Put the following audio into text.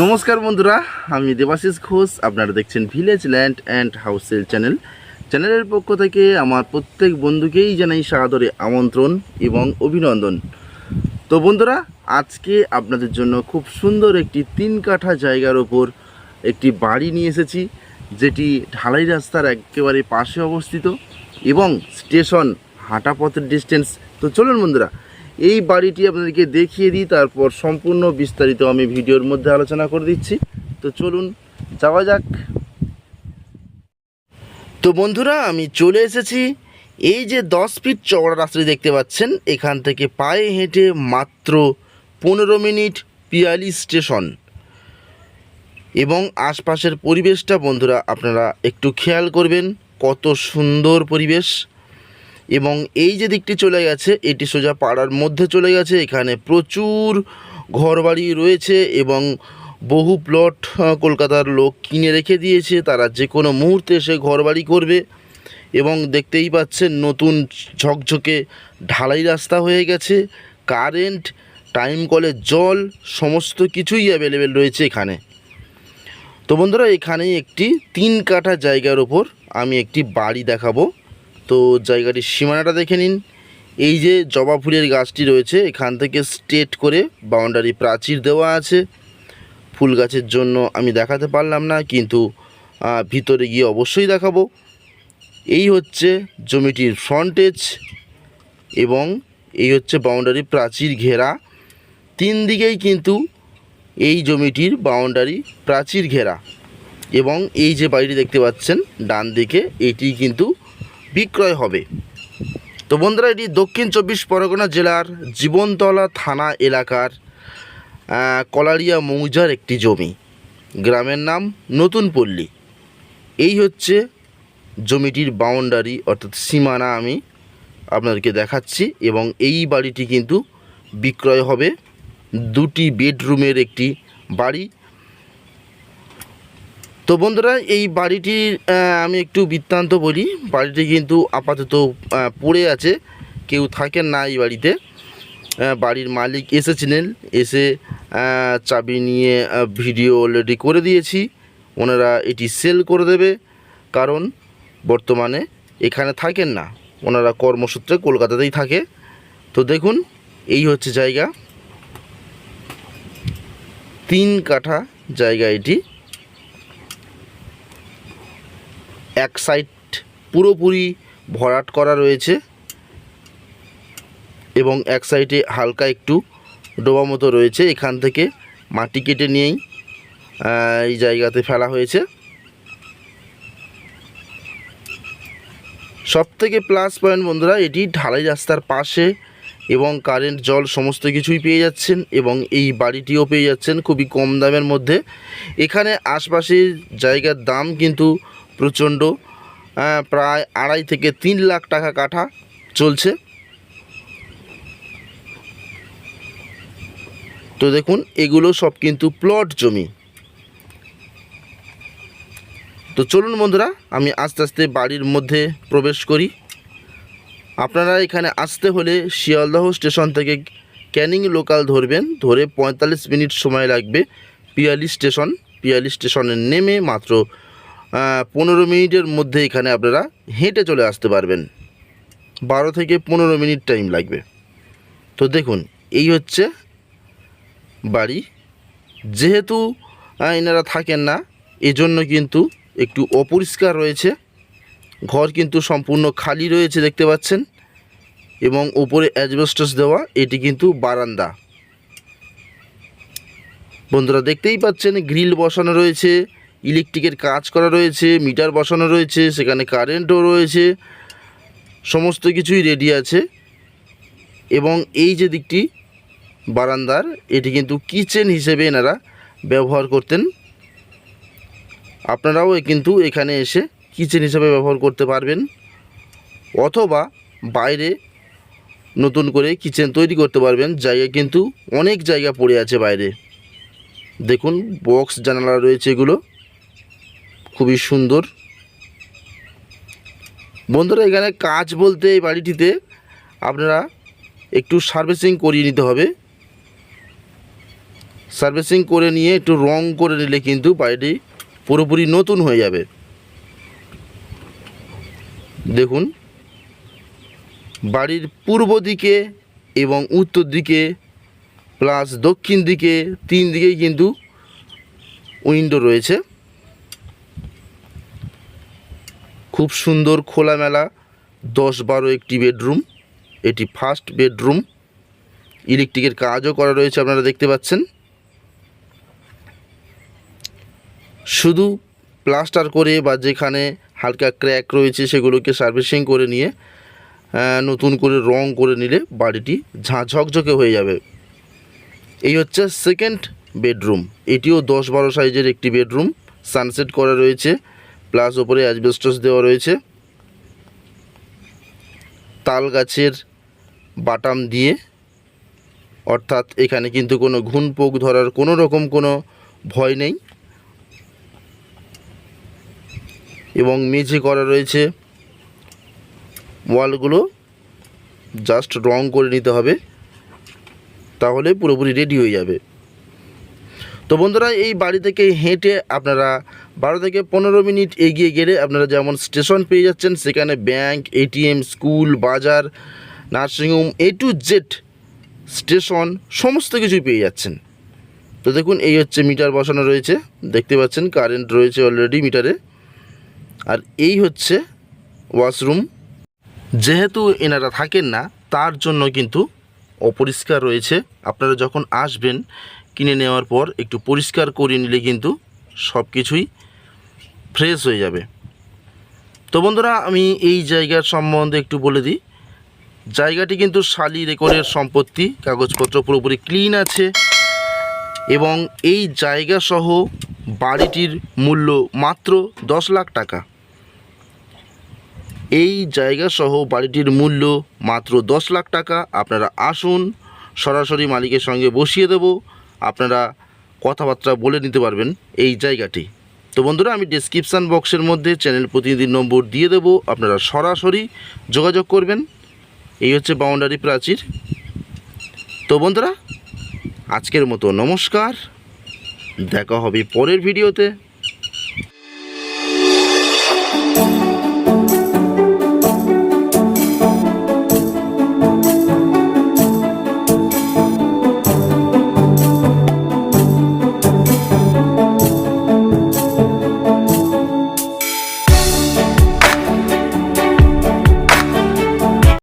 নমস্কার বন্ধুরা, আমি দেবাশিস ঘোষ। আপনারা দেখছেন ভিলেজ ল্যান্ড অ্যান্ড হাউসেল চ্যানেল চ্যানেলের পক্ষ থেকে আমার প্রত্যেক বন্ধুকেই জানাই সাদরে আমন্ত্রণ এবং অভিনন্দন। তো বন্ধুরা, আজকে আপনাদের জন্য খুব সুন্দর একটি তিন কাঠা জায়গার ওপর একটি বাড়ি নিয়ে এসেছি, যেটি ঢালাই রাস্তার একেবারে পাশে অবস্থিত এবং স্টেশন হাঁটা পথের ডিস্টেন্স তো চলুন বন্ধুরা এই বাড়িটি আপনাদেরকে দেখিয়ে দিই, তারপর সম্পূর্ণ বিস্তারিত আমি ভিডিওর মধ্যে আলোচনা করে দিচ্ছি। তো চলুন, যাওয়া যাক। তো বন্ধুরা, আমি চলে এসেছি। এই যে দশ ফিট চওড়া রাস্তাটি দেখতে পাচ্ছেন, এখান থেকে পায়ে হেঁটে মাত্র পনেরো মিনিট পিয়ালি স্টেশন। এবং আশপাশের পরিবেশটা বন্ধুরা, আপনারা একটু খেয়াল করবেন, কত সুন্দর পরিবেশ। এবং এই যে দিকটি চলে গেছে, এটি সোজা পাড়ার মধ্যে চলে গেছে। এখানে প্রচুর ঘরবাড়ি রয়েছে এবং বহু প্লট কলকাতার লোক কিনে রেখে দিয়েছে। তারা যে কোনো মুহূর্তে এসে ঘরবাড়ি করবে এবং দেখতেই পাচ্ছেন নতুন ঝকঝকে ঢালাই রাস্তা হয়ে গেছে। কারেন্ট টাইম কলের জল, সমস্ত কিছুই অ্যাভেলেবেল রয়েছে এখানে। তো বন্ধুরা এখানে একটি তিন কাঠা জায়গার ওপর আমি একটি বাড়ি দেখাবো। তো জায়গাটির সীমানাটা দেখে নিন। এই যে জবা ফুলের গাছটি রয়েছে, এখান থেকে স্টেট করে বাউন্ডারি প্রাচীর দেওয়া আছে। ফুল গাছের জন্য আমি দেখাতে পারলাম না, কিন্তু ভিতরে গিয়ে অবশ্যই দেখাবো। এই হচ্ছে জমিটির ফ্রন্টেজ এবং এই হচ্ছে বাউন্ডারি প্রাচীর ঘেরা। তিন দিকেই কিন্তু এই জমিটির বাউন্ডারি প্রাচীর ঘেরা। এবং এই যে বাড়িটি দেখতে পাচ্ছেন, ডান দিকে এটি কিন্তু বিক্রয় হবে। তো বন্ধুরা, এটি দক্ষিণ চব্বিশ পরগনা জেলার জীবনতলা থানা এলাকার কলারিয়া মৌজার একটি জমি। গ্রামের নাম নতুন পল্লী। এই হচ্ছে জমিটির বাউন্ডারি, অর্থাৎ সীমানা আমি আপনাদেরকে দেখাচ্ছি এবং এই বাড়িটি কিন্তু বিক্রয় হবে। দুটি বেডরুমের একটি বাড়ি তো বন্ধুরা, এই বাড়িটির আমি একটু বৃত্তান্ত বলি। বাড়িটি কিন্তু আপাতত পড়ে আছে। কেউ থাকেন না এই বাড়িতে। বাড়ির মালিক এসেছিলেন। এসে চাবি নিয়ে ভিডিও অলরেডি করে দিয়েছি। ওনারা এটি সেল করে দেবে। কারণ, বর্তমানে এখানে থাকেন না। ওনারা কর্মসূত্রে কলকাতাতেই থাকে। তো দেখুন, এই হচ্ছে জায়গা। তিন কাঠা জায়গা এটি। এক সাইড পুরোপুরি ভরাট করা রয়েছে এবং এক সাইডে হালকা একটু ডোবা মতো রয়েছে। এখান থেকে মাটি কেটে নিয়েই এই জায়গাতে ফেলা হয়েছে। সব থেকে প্লাস পয়েন্ট বন্ধুরা, এটি ঢালাই রাস্তার পাশে এবং কারেন্ট জল সমস্ত কিছুই পেয়ে যাচ্ছেন এবং এই বাড়িটিও পেয়ে যাচ্ছেন খুবই কম দামের মধ্যে। এখানে আশপাশের জায়গার দাম কিন্তু প্রচণ্ড আহ, প্রায় আড়াই থেকে তিন লাখ টাকা কাঠা চলছে। তো দেখুন এগুলো সব কিন্তু প্লট জমি। তো চলুন বন্ধুরা আমি আস্তে আস্তে বাড়ির মধ্যে প্রবেশ করি। আপনারা এখানে আসতে হলে শিয়ালদহ স্টেশন থেকে ক্যানিং লোকাল ধরবেন ধরে পঁয়তাল্লিশ মিনিট সময় লাগবে। পিয়ালি স্টেশন পিয়ালি স্টেশনে নেমে মাত্র পনেরো মিনিটের মধ্যে এখানে আপনারা হেঁটে চলে আসতে পারবেন। বারো থেকে পনেরো মিনিট টাইম লাগবে। তো দেখুন, এই হচ্ছে বাড়ি। যেহেতু এনারা থাকেন না, এজন্য কিন্তু একটু অপরিষ্কার রয়েছে। ঘর কিন্তু সম্পূর্ণ খালি রয়েছে দেখতে পাচ্ছেন। এবং উপরে অ্যাজবেস্টাস দেওয়া, এটি কিন্তু বারান্দা। বন্ধুরা দেখতেই পাচ্ছেন, গ্রিল বসানো রয়েছে। ইলেকট্রিকের কাজ করা রয়েছে, মিটার বসানো রয়েছে, সেখানে কারেন্টও রয়েছে, সমস্ত কিছুই রেডি আছে। এবং এই যে দিকটি বারান্দার, এটি কিন্তু কিচেন হিসেবে এনারা ব্যবহার করতেন। আপনারাও কিন্তু এখানে এসে কিচেন হিসেবে ব্যবহার করতে পারবেন। অথবা বাইরে নতুন করে কিচেন তৈরি করতে পারবেন। জায়গা কিন্তু অনেক জায়গা পড়ে আছে বাইরে। দেখুন বক্স জানালা রয়েছে এগুলো। খুবই সুন্দর। বন্ধুরা, এখানে কাজ বলতে এই বাড়িটিতে আপনারা একটু সার্ভিসিং করিয়ে নিতে হবে। সার্ভিসিং করে নিয়ে একটু রং করে নিলে কিন্তু বাড়িটি পুরোপুরি নতুন হয়ে যাবে। দেখুন, বাড়ির পূর্ব দিকে এবং উত্তর দিকে প্লাস দক্ষিণ দিকে তিন দিকেই কিন্তু উইন্ডো রয়েছে। খুব সুন্দর খোলামেলা দশ বারো একটি বেডরুম। এটি ফার্স্ট বেডরুম। ইলেকট্রিকের কাজও করা রয়েছে আপনারা দেখতে পাচ্ছেন। শুধু প্লাস্টার করে বা যেখানে হালকা ক্র্যাক রয়েছে সেগুলোকে সার্ভিসিং করে নিয়ে নতুন করে রং করে নিলে বাড়িটি ঝাঁ ঝকঝকে হয়ে যাবে। এই হচ্ছে সেকেন্ড বেডরুম। এটিও দশ বারো সাইজের একটি বেডরুম। সানসেট করা রয়েছে। প্লাস ওপরে অ্যাসবেস্টস দেওয়া রয়েছে। তাল গাছের বাটাম দিয়ে, অর্থাৎ এখানে কিন্তু কোনো ঘুন পোক ধরার কোনো রকম কোনো ভয় নেই। এবং মেঝে করা রয়েছে। ওয়ালগুলো জাস্ট রং করে নিতে হবে। তাহলে পুরোপুরি রেডি হয়ে যাবে। তো বন্ধুরা, এই বাড়ি থেকে হেঁটে আপনারা বারো থেকে পনেরো মিনিট এগিয়ে গেলে আপনারা যেমন স্টেশন পেয়ে যাচ্ছেন, সেখানে ব্যাংক, এটিএম, স্কুল, বাজার, nursing home A to Z station, সমস্ত কিছুই পেয়ে যাচ্ছেন। তো দেখুন, এই হচ্ছে মিটার বসানো রয়েছে। দেখতে পাচ্ছেন, কারেন্ট রয়েছে অলরেডি মিটারে। আর এই হচ্ছে ওয়াশরুম। যেহেতু এনারা থাকেন না, তার জন্য কিন্তু অপরিষ্কার রয়েছে। আপনারা যখন আসবেন কিনে নেওয়ার পর একটু পরিষ্কার করে নিলে কিন্তু সব কিছুই ফ্রেশ হয়ে যাবে। তো বন্ধুরা, আমি এই জায়গার সম্বন্ধে একটু বলে দিই। জায়গাটি কিন্তু শালি রেকর্ডের সম্পত্তি, কাগজপত্র পুরোপুরি ক্লিন আছে এবং এই জায়গা সহ বাড়িটির মূল্য মাত্র দশ লাখ টাকা। এই জায়গা সহ বাড়িটির মূল্য মাত্র দশ লাখ টাকা। আপনারা আসুন, সরাসরি মালিকের সঙ্গে বসিয়ে দেব। আপনারা কথাবার্তা বলে নিতে পারবেন এই জায়গাটি। তো বন্ধুরা, আমি ডিসক্রিপশান বক্সের মধ্যে চ্যানেল প্রতিনিধির নম্বর দিয়ে দেব। আপনারা সরাসরি যোগাযোগ করবেন। এই হচ্ছে বাউন্ডারি প্রাচীর। তো বন্ধুরা, আজকের মতো নমস্কার। দেখা হবে পরের ভিডিওতে।